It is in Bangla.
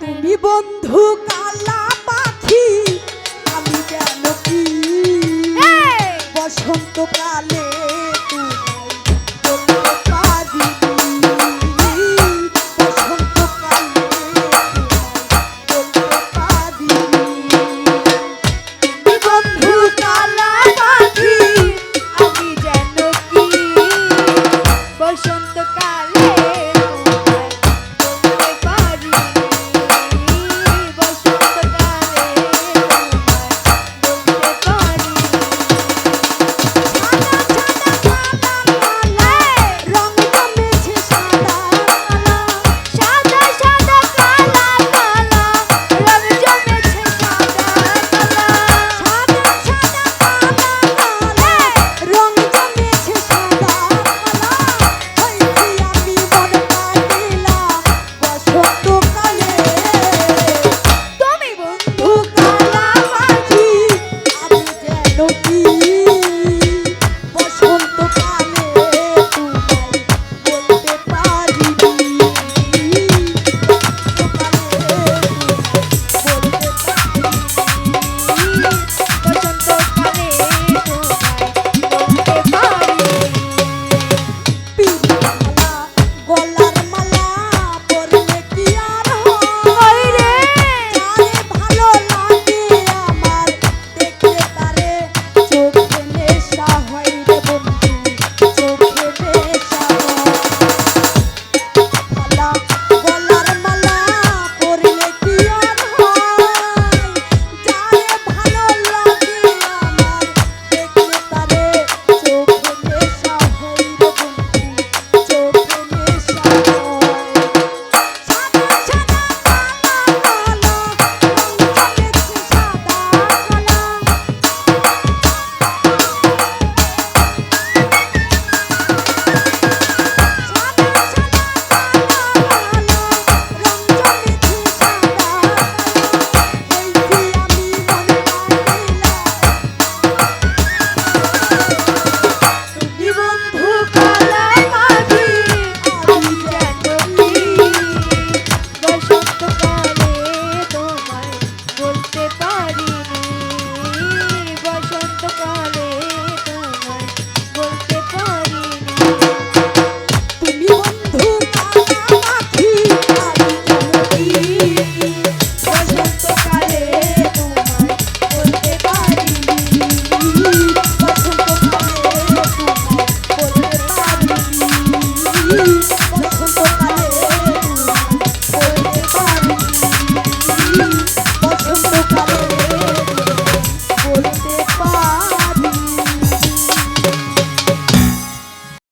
তুমি বন্ধু কালা পাখি আমি কেন কি? বসন্তকাল